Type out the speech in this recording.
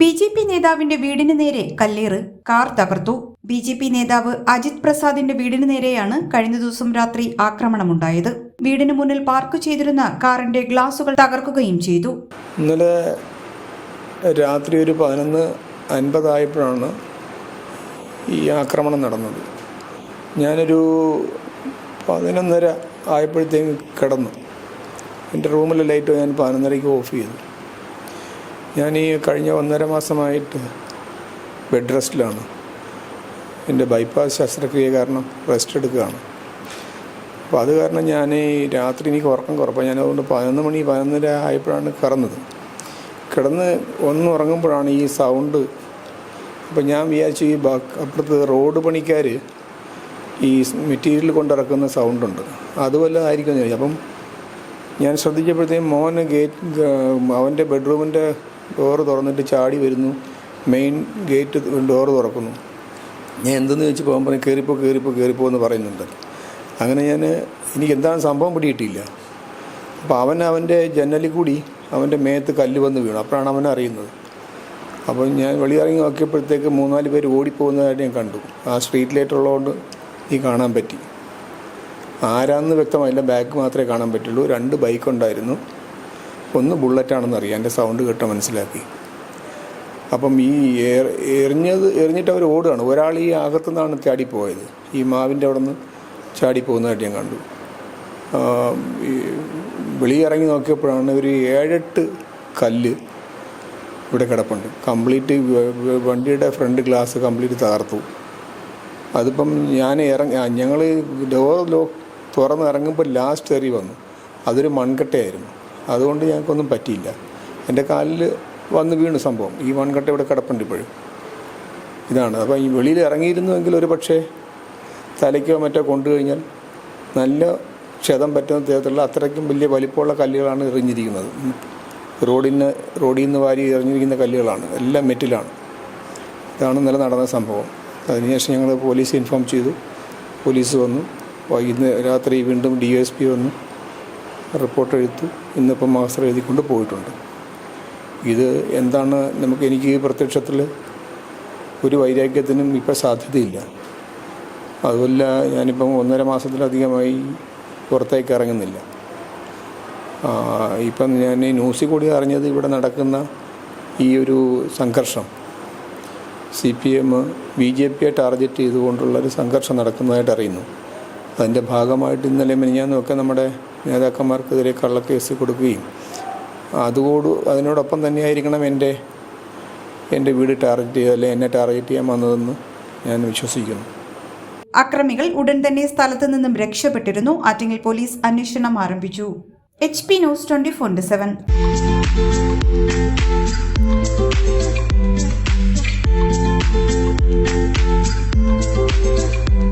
B J P നേതാവിന്റെ വീടിന് നേരെ കല്ലേറ് കാർ തകർത്തു. ബി ജെ പി നേതാവ് അജിത് പ്രസാദിന്റെ വീടിന് നേരെയാണ് കഴിഞ്ഞ ദിവസം രാത്രി ആക്രമണമുണ്ടായത്. വീടിന് മുന്നിൽ പാർക്ക് ചെയ്തിരുന്ന കാറിന്റെ ഗ്ലാസുകൾ തകർക്കുകയും ചെയ്തു. ഇന്നലെ രാത്രി ഒരു പതിനൊന്ന് അൻപതായപ്പോഴാണ് ഈ ആക്രമണം നടന്നത്. ഞാനൊരു പതിനൊന്നര ആയപ്പോഴത്തേക്ക് കിടന്നു. എന്റെ റൂമിലെ ലൈറ്റ് ഞാൻ പതിനൊന്നരയ്ക്ക് ഓഫ് ചെയ്തു. ഞാൻ ഈ കഴിഞ്ഞ ഒന്നര മാസമായിട്ട് ബെഡ് റെസ്റ്റിലാണ് എന്റെ ബൈപ്പാസ് ശസ്ത്രക്രിയ കാരണം റെസ്റ്റ് എടുക്കുകയാണ്. അപ്പോൾ അത് കാരണം ഞാൻ രാത്രി എനിക്ക് ഉറക്കം കുറപ്പാണ് ഞാൻ അതുകൊണ്ട് പതിനൊന്ന് മണി പതിനൊന്നര ആയപ്പോഴാണ് കിടന്നത് കിടന്ന് ഒന്ന് ഉറങ്ങുമ്പോഴാണ് ഈ സൗണ്ട് അപ്പോൾ ഞാൻ വിചാരിച്ചു ഈ ബാക്ക് അപ്പുറത്ത് റോഡ് പണിക്കാർ ഈ മെറ്റീരിയൽ കൊണ്ടിറക്കുന്ന സൗണ്ടുണ്ട് അതുപോലെ ആയിരിക്കും വിചാരിച്ചു അപ്പം ഞാൻ ശ്രദ്ധിച്ചപ്പോഴത്തേക്കും മോന് ഗേറ്റ് അവന്റെ ബെഡ്റൂമിന്റെ ഡോറ് തുറന്നിട്ട് ചാടി വരുന്നു. മെയിൻ ഗേറ്റ് ഡോറ് തുറക്കുന്നു. ഞാൻ എന്തെന്ന് ചോദിച്ചു പോകുമ്പോൾ കയറിപ്പോ കയറിപ്പോ കയറിപ്പോ എന്ന് പറയുന്നുണ്ട്. അങ്ങനെ ഞാൻ എനിക്ക് എന്താണ് സംഭവം പിടിയിട്ടില്ല അപ്പോൾ അവൻ അവന്റെ ജനലിൽ കൂടി അവന്റെ മേത്ത് കല്ല് വന്ന് വീണു. അപ്പോഴാണ് അവൻ അറിയുന്നത്. അപ്പോൾ ഞാൻ വെളിയിറങ്ങി നോക്കിയപ്പോഴത്തേക്ക് മൂന്നാൽ പേര് ഓടിപ്പോകുന്നതായിട്ട് ഞാൻ കണ്ടു. ആ സ്ട്രീറ്റ് ലൈറ്റ് ഉള്ളതുകൊണ്ട് ഈ കാണാൻ പറ്റി. ആരാന്ന് വ്യക്തമായില്ല. ബാക്ക് മാത്രമേ കാണാൻ പറ്റുള്ളൂ. രണ്ട് ബൈക്ക് ഉണ്ടായിരുന്നു. ഒന്ന് ബുള്ളറ്റാണെന്ന് അറിയാം. എന്റെ സൗണ്ട് കേട്ട് മനസ്സിലാക്കി. അപ്പം ഈ എറിഞ്ഞത് എറിഞ്ഞിട്ട് അവർ ഓടുകയാണ്. ഒരാൾ ഈ അകത്തുനിന്നാണ് ചാടിപ്പോയത്. ഈ മാവിന്റെ അവിടെ നിന്ന് ചാടിപ്പോകുന്നതായിട്ട് ഞാൻ കണ്ടു. ഈ വെളിയിറങ്ങി നോക്കിയപ്പോഴാണ് ഒരു ഏഴെട്ട് കല്ല് ഇവിടെ കിടപ്പുണ്ട്. കംപ്ലീറ്റ് വണ്ടിയുടെ ഫ്രണ്ട് ഗ്ലാസ് കംപ്ലീറ്റ് തകർത്തു. അതിപ്പം ഞാൻ ഇറങ്ങി ഞങ്ങൾ ഡോർ ലോക്ക് തുറന്ന് ഇറങ്ങുമ്പോൾ ലാസ്റ്റ് എറി വന്നു. അതൊരു മൺകട്ടയായിരുന്നു. അതുകൊണ്ട് ഞങ്ങൾക്കൊന്നും പറ്റിയില്ല. എന്റെ കാലിൽ വന്ന് വീണ് സംഭവം. ഈ മൺകട്ട ഇവിടെ കിടപ്പുണ്ട് ഇപ്പോഴും. ഇതാണ്. അപ്പോൾ ഈ വെളിയിൽ ഇറങ്ങിയിരുന്നുവെങ്കിൽ ഒരു പക്ഷേ തലയ്ക്കോ മറ്റോ കൊണ്ടു കഴിഞ്ഞാൽ നല്ല ക്ഷതം പറ്റുന്ന തരത്തിലുള്ള അത്രയ്ക്കും വലിയ വലിപ്പമുള്ള കല്ലുകളാണ് എറിഞ്ഞിരിക്കുന്നത്. റോഡിന് റോഡിൽ നിന്ന് വാരി എറിഞ്ഞിരിക്കുന്ന കല്ലുകളാണ്. എല്ലാം മെറ്റിലാണ്. ഇതാണ് ഇന്നലെ നടന്ന സംഭവം. അതിനുശേഷം ഞങ്ങൾ പോലീസ് ഇൻഫോം ചെയ്തു. പോലീസ് വന്നു. ഇന്ന് രാത്രി വീണ്ടും ഡി എസ് പി വന്നു. റിപ്പോർട്ട് എഴുത്തു ഇന്നിപ്പം മാസ്റ്റർ എഴുതിക്കൊണ്ട് പോയിട്ടുണ്ട്. ഇത് എന്താണ് നമുക്ക് എനിക്ക് പ്രത്യക്ഷത്തിൽ ഒരു വൈരാഗ്യത്തിനും ഇപ്പം സാധ്യതയില്ല. അതുമല്ല ഞാനിപ്പം ഒന്നര മാസത്തിലധികമായി പുറത്തേക്ക് ഇറങ്ങുന്നില്ല. ഇപ്പം ഞാൻ ഈ ന്യൂസിൽ കൂടി അറിഞ്ഞത് ഇവിടെ നടക്കുന്ന ഈ ഒരു സംഘർഷം. C P M B J പിയെ ടാർഗറ്റ് ചെയ്തുകൊണ്ടുള്ളൊരു സംഘർഷം നടക്കുന്നതായിട്ട് അറിയുന്നു. അതിന്റെ ഭാഗമായിട്ട് ഇന്നലെ മിനിഞ്ഞാന്നൊക്കെ നമ്മുടെ നേതാക്കന്മാർക്കെതിരെ കള്ളക്കേസ് കൊടുക്കുകയും അതുകൂട് അതിനോടൊപ്പം തന്നെയായിരിക്കണം എന്റെ എന്റെ വീട് ടാർഗറ്റ് ചെയ്യുക അല്ലെങ്കിൽ എന്നെ ടാർഗറ്റ് ചെയ്യാൻ വന്നതെന്ന് ഞാൻ വിശ്വസിക്കുന്നു. അക്രമികൾ ഉടൻ തന്നെ സ്ഥലത്തു നിന്നും രക്ഷപ്പെട്ടിരുന്നു. ആറ്റിങ്ങൽ പോലീസ് അന്വേഷണം ആരംഭിച്ചു. H P news twenty four seven.